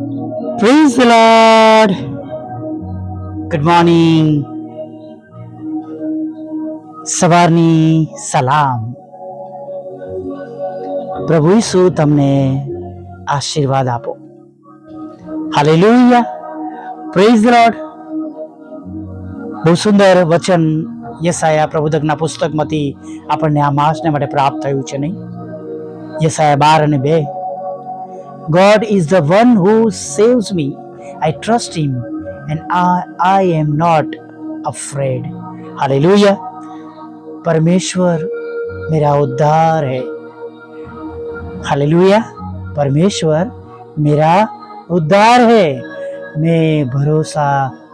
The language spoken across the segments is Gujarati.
Praise the Lord. Good morning. સવારની સલામ પ્રભુ ઈસુ તમને આશીર્વાદ આપો. હાલેલુયા પ્રેઝ ધ લોર્ડ બહુ સુંદર વચન યસાયા પ્રબોધકના પુસ્તકમાંથી આપણને આ માસને માટે પ્રાપ્ત થયું છે નહીં? યસાયા બાર અને બે. God is the one who saves me. I trust Him and I, I am not afraid. Hallelujah. परमेश्वर मेरा उद्धार है हालेलुया परमेश्वर मेरा उद्धार है मैं भरोसा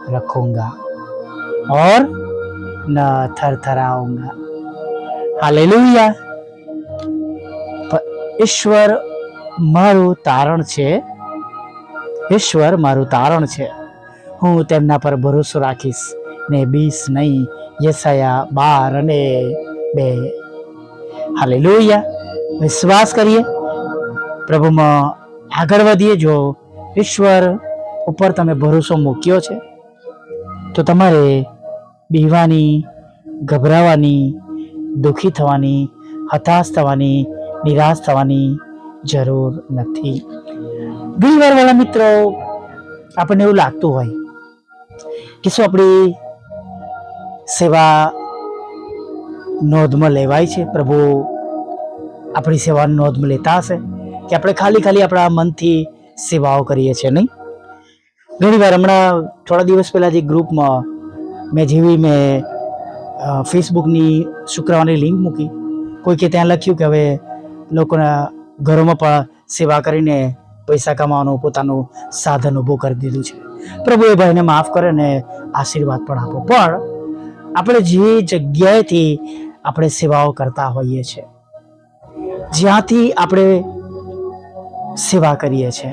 रखूँगा और न थर थरथराऊँगा हालेलुया ईश्वर મારું તારણ છે. ઈશ્વર મારું તારણ છે. હું તેમના પર ભરોસો રાખીશ ને બીસ નહીં. યસાયા બાર અને બે. હાલે વિશ્વાસ કરીએ. પ્રભુમાં આગળ વધીએ. જો ઈશ્વર ઉપર તમે ભરોસો મૂક્યો છે, તો તમારે બીવાની, ગભરાવાની, દુઃખી થવાની, હતાશ થવાની, નિરાશ થવાની જરૂર નથી. ઘણી વાર વાળા મિત્રો, આપણને એવું લાગતું હોય કે શું આપણી સેવા નોંધમાં લેવાય છે? પ્રભુ આપણી સેવા નોંધમાં લેતા હશે કે આપણે ખાલી ખાલી આપણા મનથી સેવાઓ કરીએ છીએ, નહીં? ઘણી વાર હમણાં થોડા દિવસ પહેલાં જે ગ્રુપમાં મેં જેવી મેં ફેસબુકની શુક્રવારની લિંક મૂકી. કોઈકે ત્યાં લખ્યું કે હવે લોકોના ઘરોમાં પણ સેવા કરીને પૈસા કમાવાનું, પોતાનું સાધન ઊભું કરી દીધું છે. પ્રભુ એ ભાઈને માફ કરે ને આશીર્વાદ પણ આપો. પણ આપણે જે જગ્યાએથી આપણે સેવાઓ કરતા હોઈએ છીએ જ્યાંથી આપણે સેવા કરીએ છીએ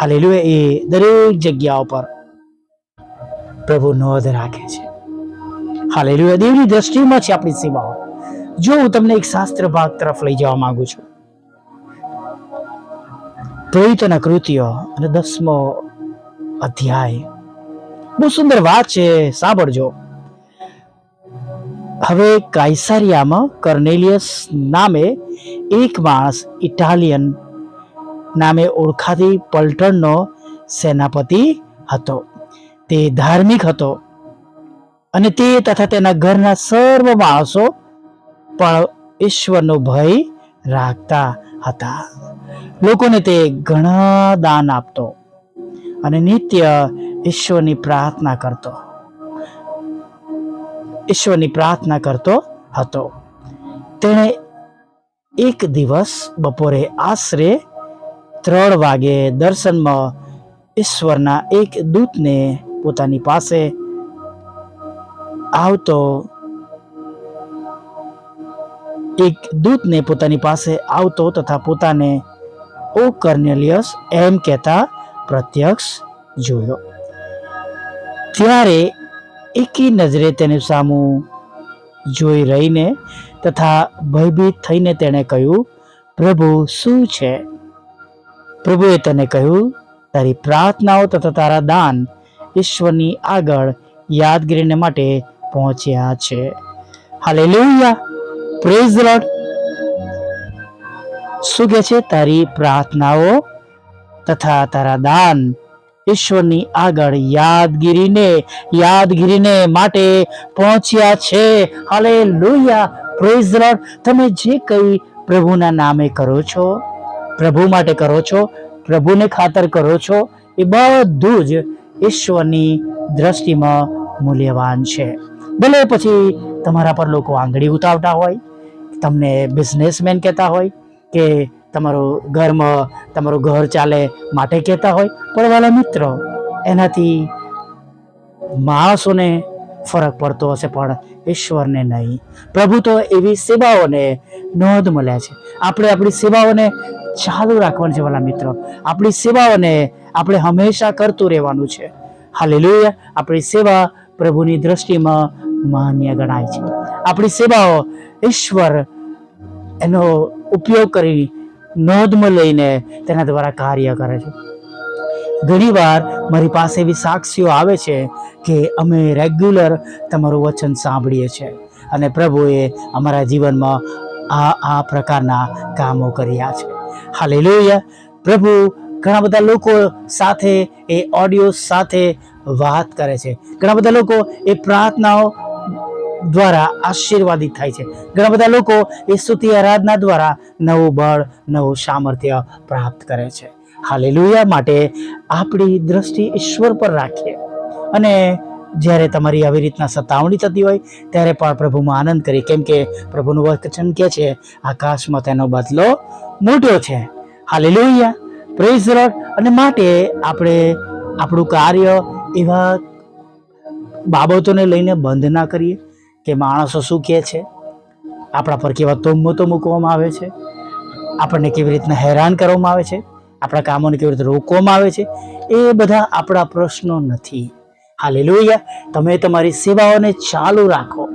હાલેલુ એ દરેક જગ્યાઓ પર પ્રભુ નોંધ રાખે છે. હાલેલુ દેવની દ્રષ્ટિમાં છે આપણી સેવાઓ. જો હું તમને એક શાસ્ત્ર ભાગ તરફ લઈ જવા માંગુ છું. પ્રવૃત્તિના કૃત્યો અને દસમો અધ્યાય. બહુ સુંદર વાત છે, સાંભળજો. હવે કાયસારિયામાં કર્નેલિયસ નામે એક માણસ ઇટાલિયન નામે ઓળખાતી પલટણનો સેનાપતિ હતો. તે ધાર્મિક હતો અને તે તથા તેના ઘરના સર્વ માણસો પણ ઈશ્વરનો ભય રાખતા હતા. લોકોને તે ઘણા દાન આપતો અને નિત્ય ઈશ્વરની પ્રાર્થના કરતો. ઈશ્વરની પ્રાર્થના કરતો હતો. તેણે એક દિવસ બપોરે આશરે ત્રણ વાગે દર્શનમાં ઈશ્વરના એક દૂતને પોતાની પાસે આવતો એક દૂતને પોતાની પાસે આવતો તથા પોતાને ઓ કર્નેલિયસ એમ કહેતા પ્રત્યક્ષ જોયો. ત્યારે એકી નજરે તેને સામું જોઈ રહીને તથા ભયભીત થઈને તેણે કહ્યું, પ્રભુ, શું છે? પ્રભુએ તેને કહ્યું, તારી પ્રાર્થનાઓ તથા તારા દાન ઈશ્વરની આગળ યાદગીરીને માટે પહોંચ્યા છે. હાલેલુયા! પ્રેઝ લોર્ડ શું કહે છે? તારી પ્રાર્થનાઓ તથા તારા દાન ઈશ્વરની આગળ યાદગીરીને યાદગીરીને માટે પહોંચ્યા છે. હાલે લોહિયા પ્રેઝ લોર્ડ તમે જે કંઈ પ્રભુના નામે કરો છો, પ્રભુ માટે કરો છો, પ્રભુને ખાતર કરો છો, એ બધું જ ઈશ્વરની દ્રષ્ટિમાં મૂલ્યવાન છે. ભલે પછી તમારા પર લોકો આંગળી ઉતાવતા હોય તમને બિઝનેસમેન કહેતા હોય કે તમારું ઘરમાં, તમારું ઘર ચાલે માટે કહેતા હોય. પણ વાલા મિત્રો, એનાથી માણસોને ફરક પડતો હશે, પણ ઈશ્વરને નહીં. પ્રભુ તો એવી સેવાઓને નોંધ મળ્યા છે. આપણે આપણી સેવાઓને ચાલુ રાખવાની છે, વાલા મિત્રો. આપણી સેવાઓને આપણે હંમેશા કરતું રહેવાનું છે. હાલે આપણી સેવા પ્રભુની દ્રષ્ટિમાં માન્ય ગણાય છે. આપણી સેવાઓ ઈશ્વર એનો ઉપયોગ કરી નોંધમાં લઈને તેના દ્વારા કાર્ય કરે છે. ઘણીવાર મારી પાસે એવી સાક્ષીઓ આવે છે કે અમે રેગ્યુલર તમારું વચન સાંભળીએ છીએ અને પ્રભુએ અમારા જીવનમાં આ આ પ્રકારના કામો કર્યા છે. હાલે પ્રભુ ઘણા બધા લોકો સાથે એ ઓડિયો સાથે વાત કરે છે. ઘણા બધા લોકો એ પ્રાર્થનાઓ દ્વારા આશીર્વાદિત થાય છે. ઘણા બધા લોકો એ સ્તુતિ આરાધના દ્વારા નવું બળ, નવું સામર્થ્ય પ્રાપ્ત કરે છે. હાલેલુયા. માટે આપણી દ્રષ્ટિ ઈશ્વર પર રાખીએ. અને જ્યારે તમારી આવી રીતના સતાવણી થતી હોય, ત્યારે પણ પ્રભુમાં આનંદ કરી કેમ કે પ્રભુનું વચન કે છે, આકાશમાં તેનો બદલો મોટો છે. હાલેલુયા. પ્રેઝ લોર્ડ અને માટે આપણે આપણું કાર્ય એવા બાબતોને લઈને બંધ ના કરીએ. કે માણસો શું કહે છે? આપણા પર કેવા તોમતો મૂકવામાં આવે છે? આપણને કેવી રીતના હેરાન કરવામાં આવે છે? આપણા કામોને કેવી રીતે રોકવામાં આવે છે? એ બધા આપણા પ્રશ્નો નથી. હાલેલુયા. તમે તમારી સેવાઓને ચાલુ રાખો.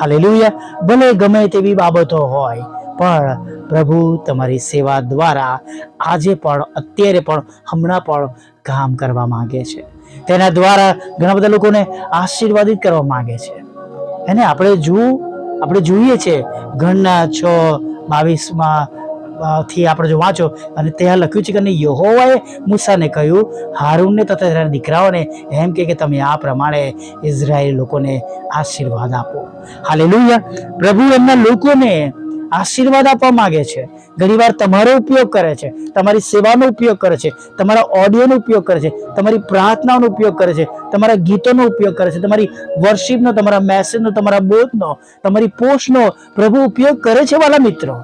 હાલેલુયા. ભલે ગમે તેવી બાબતો હોય, પણ પ્રભુ તમારી સેવા દ્વારા આજે પણ, અત્યારે પણ, હમણાં પણ કામ કરવા માગે છે. તેના દ્વારા ઘણા બધા લોકોને આશીર્વાદિત કરવા માગે છે. એને આપણે જોવું આપણે જોઈએ છે ગણના છ, બાવીસમાં થી આપણે જો વાંચો, અને ત્યાં લખ્યું છે કે યહોવાએ મૂસાને કહ્યું, હારૂનને તથા તેના દીકરાઓને એમ કે કે તમે આ પ્રમાણે ઇઝરાયેલ લોકોને આશીર્વાદ આપો. હાલેલુયા. પ્રભુ એમના લોકોને આશીર્વાદ આપવા માંગે છે. ઘણીવાર તમારો ઉપયોગ કરે છે, તમારી સેવાનો ઉપયોગ કરે છે, તમારા ઓડિયોનો ઉપયોગ કરે છે, તમારી પ્રાર્થનાનો ઉપયોગ કરે છે, તમારા ગીતોનો ઉપયોગ કરે છે, તમારી વર્શિપનો તમારા મેસેજનો તમારા બોધનો, તમારી પોસ્ટનો પ્રભુ ઉપયોગ કરે છે વાલા મિત્રો.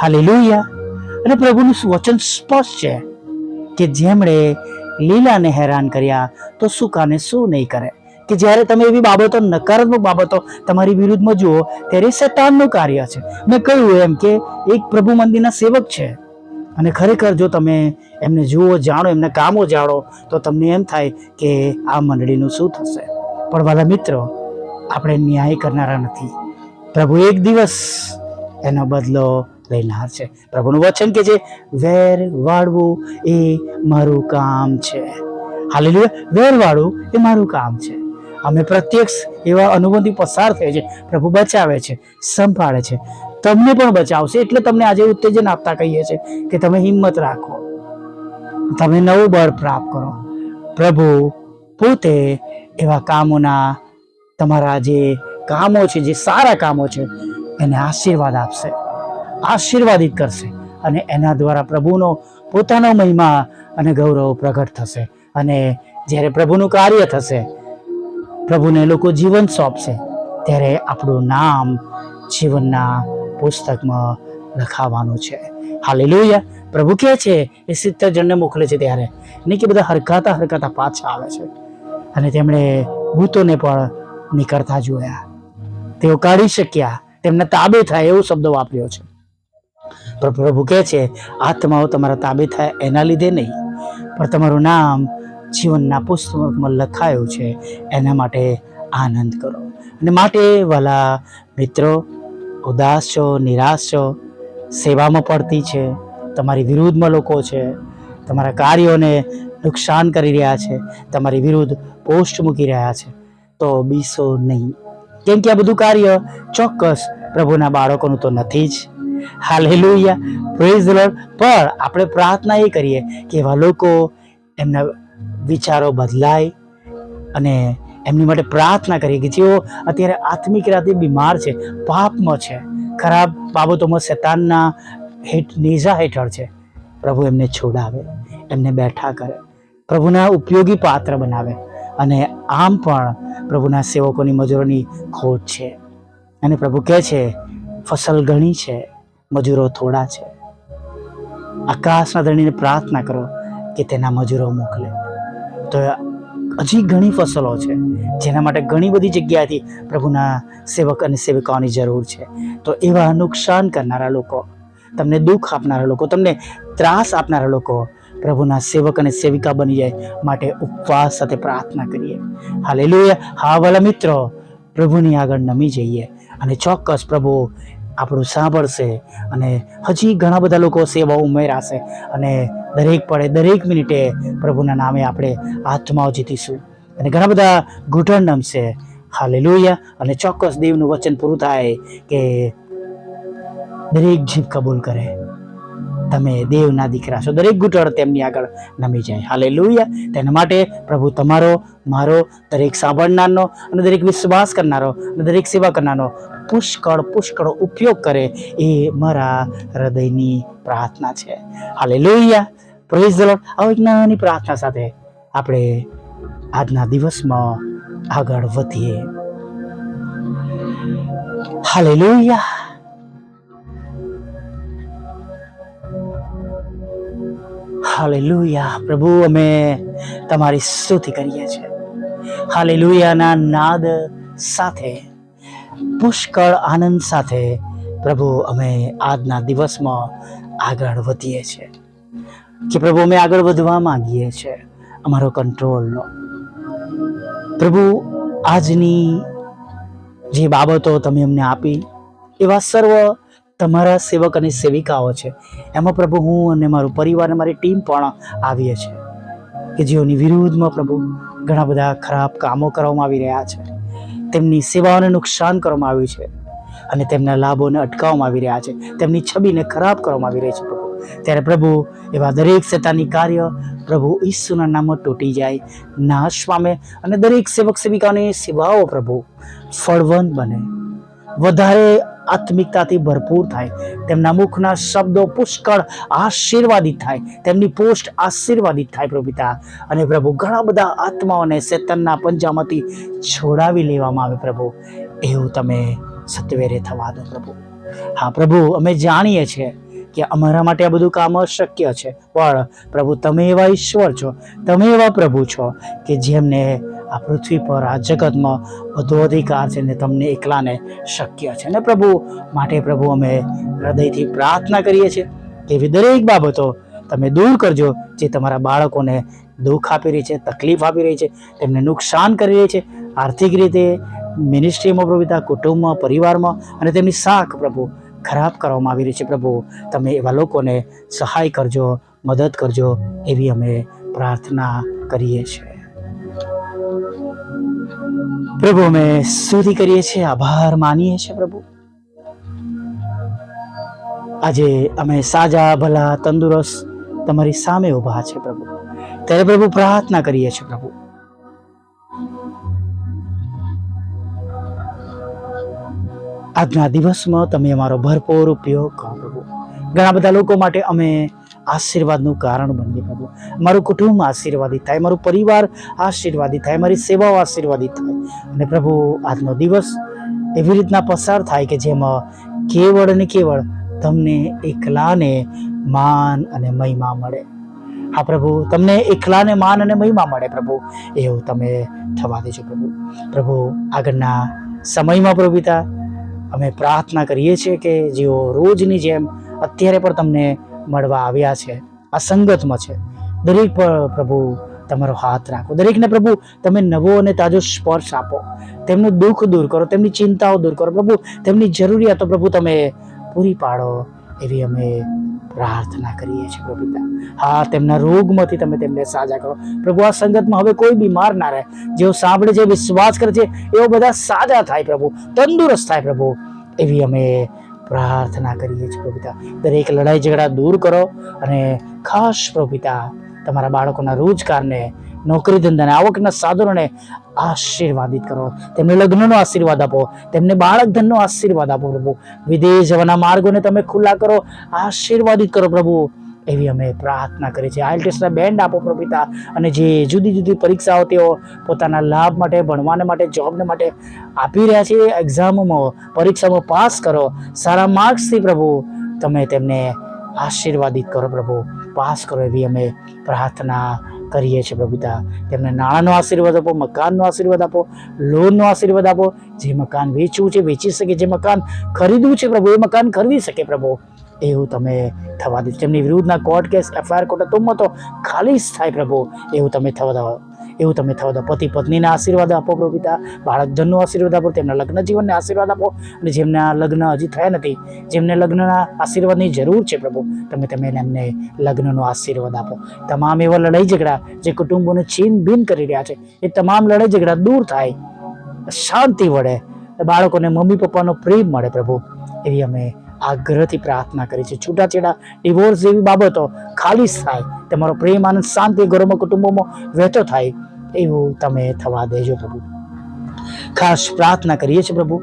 હાલેલુયા. અને પ્રભુનું વચન સ્પષ્ટ છે કે જેમણે લીલાને હેરાન કર્યા તો સુકાને શું નહીં કરે. કે જ્યારે તમે એવી બાબતો નકારાત્મક બાબતો તમારી વિરુદ્ધમાં જુઓ, ત્યારે શૈતાનનું કાર્ય છે. મેં કહ્યું એમ કે એક પ્રભુ મંદિરના સેવક છે. અને ખરેખર જો તમે એમને જુઓ, જાણો, એમના કામો જાણો, તો તમને એમ થાય કે આ મંડળીનું શું થશે. પણ વાલા મિત્રો, આપણે ન્યાય કરનારા નથી. પ્રભુ એક દિવસ એનો બદલો લેનાર છે. પ્રભુનું વચન કે છે, વેર વાળવું એ મારું કામ છે. હાલેલુયા. વેર વાળવું એ મારું કામ છે. અમે પ્રત્યક્ષ એવા અનુભવથી પસાર થઈએ છીએ પ્રભુ બચાવે છે, સંભાળે છે. તમને પણ બચાવશે એટલે તમને આજે ઉત્તેજન આપતા કહીએ છીએ કે તમે હિંમત રાખો. તમે નવું બળ પ્રાપ્ત કરો. પ્રભુ પોતે એવા કામોના તમારા જે કામો છે, જે સારા કામો છે, એને આશીર્વાદ આપશે. આશીર્વાદિત કરશે અને એના દ્વારા પ્રભુનો પોતાનો મહિમા અને ગૌરવ પ્રગટ થશે. અને જ્યારે પ્રભુનું કાર્ય થશે પ્રભુને લોકો જીવન સોંપશે ત્યારે આપણું નામ જીવનના પુસ્તકમાં લખાવાનું છે. હાલેલુયા. પ્રભુ કહે છે, એ સિત્તેર જણને મોકલે છે ત્યારે. નહીં કે બધા હરકાતા હરકાતા પાછા આવે છે. અને તેમણે ભૂતોને પણ નીકળતા જોયા. તેઓ કાઢી શક્યા. તેમને તાબે થાય એવો શબ્દ વાપર્યો છે. પ્રભુ કહે છે, આત્માઓ તમારા તાબે થાય એના લીધે નહીં, પણ તમારું નામ જીવનના પુસ્તકમાં લખાયું છે, એના માટે આનંદ કરો. અને માટે વાલા મિત્રો, ઉદાસ છો, નિરાશ છો, સેવામાં પડતી છે, તમારી વિરુદ્ધમાં લોકો છે, તમારા કાર્યોને નુકસાન કરી રહ્યા છે, તમારી વિરુદ્ધ પોસ્ટ મૂકી રહ્યા છે, તો બીસો નહીં. કેમ કે આ બધું કાર્ય ચોક્કસ પ્રભુના બાળકોનું તો નથી જ. હાલેલુયા. પ્રેઝ લોર્ડ પણ આપણે પ્રાર્થના એ કરીએ કે એવા લોકો એમના વિચારો બદલાય અને એમની માટે પ્રાર્થના કરીએ કે જેઓ અત્યારે આત્મિક રીતે બીમાર છે, પાપમાં છે, ખરાબ બાબતોમાં શેતાનના હેઠ નેજા હેઠળ છે, પ્રભુ એમને છોડાવે, એમને બેઠા કરે, પ્રભુના ઉપયોગી પાત્ર બનાવે અને આમ પણ પ્રભુના સેવકોની મજૂરોની ખોટ છે. અને પ્રભુ કહે છે, ફસલ ઘણી છે, મજૂરો થોડા છે. આકાશના ધણીને પ્રાર્થના કરો કે તેના મજૂરો મોકલે. તો હજી ઘણી ફસલો છે. જેના માટે ઘણી બધી જગ્યાએથી પ્રભુના સેવક અને સેવિકાઓની જરૂર છે. તો એવા નુકસાન કરનારા લોકો, તમને દુઃખ આપનારા લોકો, તમને ત્રાસ આપનારા લોકો પ્રભુના સેવક અને સેવિકા બની જાય માટે ઉપવાસ સાથે પ્રાર્થના કરીએ. હાલેલુયા. હા વાલા મિત્રો, પ્રભુની આગળ નમી જઈએ અને ચોક્કસ પ્રભુ આપણું સાંભળશે અને હજી ઘણા બધા લોકો સેવાઓ ઉમેરાશે અને દરેક પડે દરેક મિનિટે પ્રભુના નામે આપણે આત્માઓ જીતીશું. અને ઘણા બધા ઘૂંટણ નમશે. લોહિયા અને ચોક્કસ દેવનું વચન પૂરું થાય કે દરેક જીભ કબૂલ કરે. તમે દેવના દીકરા છો. દરેક ઘૂંટણ તેમની આગળ નમી જાય. હાલે તેના માટે પ્રભુ તમારો, મારો, દરેક સાંભળનારનો અને દરેક વિશ્વાસ કરનારો અને દરેક સેવા કરનારનો પુષ્કળ પુષ્કળ ઉપયોગ કરે એ મારા હૃદયની પ્રાર્થના છે. હાલે લોહિયા પ્રેઝ ધ લોર્ડ આવો એક નાની પ્રાર્થના સાથે આપણે આજના દિવસમાં આગળ વધીએ. હાલે હાલેલુયા. પ્રભુ, અમે તમારી સ્તુતિ કરીએ છીએ. હાલેલુયાના નાદ સાથે, પુષ્કળ આનંદ સાથે પ્રભુ, અમે આજના દિવસમાં આગળ વધીએ છીએ. કે પ્રભુ, અમે આગળ વધવા માંગીએ છીએ અમારો કંટ્રોલનો. પ્રભુ, આજની જે બાબતો તમે અમને આપી, એવા સર્વ તમારા સેવક અને સેવિકાઓ છે. એમાં પ્રભુ હું અને મારું પરિવાર અને મારી ટીમ પણ આવીએ છીએ. કે જેઓની વિરુદ્ધમાં પ્રભુ ઘણા બધા ખરાબ કામો કરવામાં આવી રહ્યા છે. તેમની સેવાઓને નુકસાન કરવામાં આવ્યું છે. અને તેમના લાભોને અટકાવવામાં આવી રહ્યા છે. તેમની છબીને ખરાબ કરવામાં આવી રહી છે પ્રભુ. ત્યારે પ્રભુ એવા દરેક શેતાની કાર્ય પ્રભુ ઈસુના નામમાં તૂટી જાય, નાશ પામે અને દરેક સેવક સેવિકાની સેવાઓ પ્રભુ ફળવંત બને. વધારે આત્મિકતાથી ભરપૂર થાય. તેમના મુખના શબ્દો પુષ્કળ આશીર્વાદિત થાય. તેમની પોસ્ટ આશીર્વાદિત થાય પ્રભુ અને પ્રભુ, ઘણા બધા આત્માઓને શેતનના પંજામાંથી છોડાવી લેવામાં આવે પ્રભુ. એવું તમે સત્વેરે થવા દો પ્રભુ. હા પ્રભુ, અમે જાણીએ છીએ કે અમારા માટે આ બધું કામ અશક્ય છે. પણ પ્રભુ, તમે એવા ઈશ્વર છો. તમે એવા પ્રભુ છો કે જેમને આ પૃથ્વી પર, આ જગતમાં બધો અધિકાર છે ને તમને એકલાને શક્ય છે. ને પ્રભુ, માટે પ્રભુ અમે હૃદયથી પ્રાર્થના કરીએ છીએ એવી દરેક બાબતો તમે દૂર કરજો, જે તમારા બાળકોને દુઃખ આપી રહી છે, તકલીફ આપી રહી છે, તેમને નુકસાન કરી રહી છે. આર્થિક રીતે મિનિસ્ટ્રીમાં પ્રભુતા કુટુંબમાં, પરિવારમાં અને તેમની શાખ પ્રભુ ખરાબ કરવામાં આવી રહી છે. પ્રભુ, તમે એવા લોકોને સહાય કરજો, મદદ કરજો એવી અમે પ્રાર્થના કરીએ છીએ. પ્રભુ, અમે સ્તુતિ કરીએ છીએ, આભાર માનીએ છીએ પ્રભુ. આજે અમે સાજા, ભલા, તંદુરસ્ત તમારી સામે ઊભા છે પ્રભુ. ત્યારે પ્રભુ પ્રાર્થના કરીએ છીએ પ્રભુ. આજના દિવસમાં તમે અમારો ભરપૂર ઉપયોગ કરો પ્રભુ. ઘણા બધા લોકો માટે અમે આશીર્વાદનું કારણ બનીએ પ્રભુ મારું કુટુંબ આશીર્વાદિત થાય, મારું પરિવાર આશીર્વાદિત થાય, મારી સેવાઓ આશીર્વાદિત થાય. અને પ્રભુ, આજનો દિવસ એવી રીતના પસાર થાય કે જેમાં કેવળ અને કેવળ તમને એકલાને માન અને મહિમા મળે. હા પ્રભુ, તમને એકલાને માન અને મહિમા મળે પ્રભુ, એવું તમે થવા દેજો પ્રભુ. પ્રભુ, આગળના સમયમાં પ્રભુ પિતા, અમે પ્રાર્થના કરીએ છીએ કે જેઓ રોજની જેમ અત્યારે પણ તમને મળવા આવ્યા છે. આ સંગતમાં છે. દરેક પ્રભુ તમારો હાથ રાખો. દરેકને પ્રભુ તમે નવો અને તાજો સ્પર્શ આપો. તેમનું દુઃખ દૂર કરો, તેમની ચિંતાઓ દૂર કરો. પ્રભુ, તેમની જરૂરિયાતો પ્રભુ તમે પૂરી પાડો એવી અમે પ્રાર્થના કરીએ છીએ પ્રભુ હા, તેમના રોગમાંથી તમે તેમને સાજા કરો. પ્રભુ, આ સંગતમાં હવે કોઈ બીમાર ના રહે. જેઓ સાંભળે છે વિશ્વાસ કરે છે એવો બધા સાજા થાય પ્રભુ, તંદુરસ્ત થાય પ્રભુ એવી અમે પ્રાર્થના કરીએ છીએ પ્રભુતા. દરેક લડાઈ ઝઘડા દૂર કરો અને ખાસ પ્રભુતા, તમારા બાળકોના રોજગારને નોકરી ધંધાને આવકના સાધનોને આશીર્વાદિત કરો. તેમને લગ્નનો આશીર્વાદ આપો, તેમને બાળક ધનનો આશીર્વાદ આપો પ્રભુ. વિદેશ જવાના માર્ગોને તમે ખુલ્લા કરો, આશીર્વાદિત કરો પ્રભુ. એવી અમે પ્રાર્થના કરીએ છીએ આઈલ બેન્ડ આપો પ્રભિતા અને જે જુદી જુદી પરીક્ષાઓ તેઓ પોતાના લાભ માટે, ભણવાને માટે જોબને માટે આપી રહ્યા છે એક્ઝામોમાં પરીક્ષામાં પાસ કરો. સારા માર્ક્સથી પ્રભુ તમે તેમને આશીર્વાદિત કરો પ્રભુ. પાસ કરો એવી અમે પ્રાર્થના કરીએ છીએ પ્રભુતા તેમને નાણાંનો આશીર્વાદ આપો, મકાનનો આશીર્વાદ આપો, લોનનો આશીર્વાદ આપો. જે મકાન વેચવું છે, વેચી શકે, જે મકાન ખરીદવું છે પ્રભુ, એ મકાન ખરીદી શકે પ્રભુ. એવું તમે થવા દો. તેમની વિરુદ્ધના કોર્ટ કેસ એફઆઈઆર કોર્ટ તુમ્મ તો ખાલી જ થાય પ્રભુ, એવું તમે થવા દો. એવું તમે થવા દો. પતિ પત્નીના આશીર્વાદ આપો પ્રભુ પિતા બાળકજનનો આશીર્વાદ આપો, તેમના લગ્ન જીવનને આશીર્વાદ આપો, અને જેમના લગ્ન હજી થયા નથી, જેમને લગ્નના આશીર્વાદની જરૂર છે પ્રભુ, તમે તમે એમને લગ્નનો આશીર્વાદ આપો. તમામ એવા લડાઈ ઝઘડા જે કુટુંબોને છીન ભીન કરી રહ્યા છે, એ તમામ લડાઈ ઝઘડા દૂર થાય, શાંતિ વળે, બાળકોને મમ્મી પપ્પાનો પ્રેમ મળે પ્રભુ, એવી અમે આગ્રહથી પ્રાર્થના કરી છે. છૂટાછેડા ડિવોર્સ જેવી બાબતો ખાલીસ થાય. તમારો પ્રેમ, આનંદ, શાંતિ ઘરોમાં, કુટુંબોમાં વહેતો થાય એવું તમે થવા દેજો પ્રભુ. ખાસ પ્રાર્થના કરીએ છીએ પ્રભુ,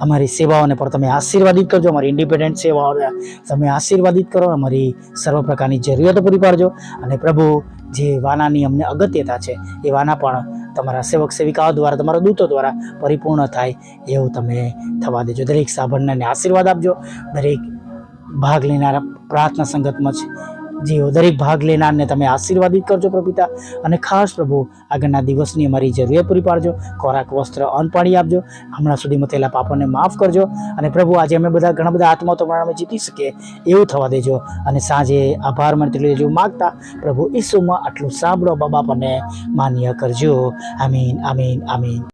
અમારી સેવાઓને પણ તમે આશીર્વાદિત કરજો, અમારી ઇન્ડિપેન્ડન્ટ સેવાઓને તમે આશીર્વાદિત કરો, અમારી સર્વ પ્રકારની જરૂરિયાતો પૂરી પાડજો. અને પ્રભુ, જે વાનાની અમને અગત્યતા છે, એ વાના પણ તમારા સેવક સેવિકાઓ દ્વારા, તમારા દૂતો દ્વારા પરિપૂર્ણ થાય એવું તમે થવા દેજો. દરેક સાંભળનારને આશીર્વાદ આપજો. દરેક ભાગ લેનારા પ્રાર્થના સંગતમાં છે જેઓ દરેક ભાગ લેનારને તમે આશીર્વાદિત કરજો પ્રભુ અને ખાસ પ્રભુ, આગળના દિવસની અમારી જરૂરિયાત પૂરી પાડજો. ખોરાક, વસ્ત્ર, અન્ન પાણી આપજો. હમણાં સુધીમાં થયેલા પાપોને માફ કરજો. અને પ્રભુ, આજે અમે બધા ઘણા બધા આત્માઓ તમારા અમે જીતી શકીએ એવું થવા દેજો. અને સાંજે આભાર માનતી જેવું માગતા. પ્રભુ ઈસુમાં આટલું સાંભળો બાબા આપણને. માન્ય કરજો. આમીન આમીન આમીન.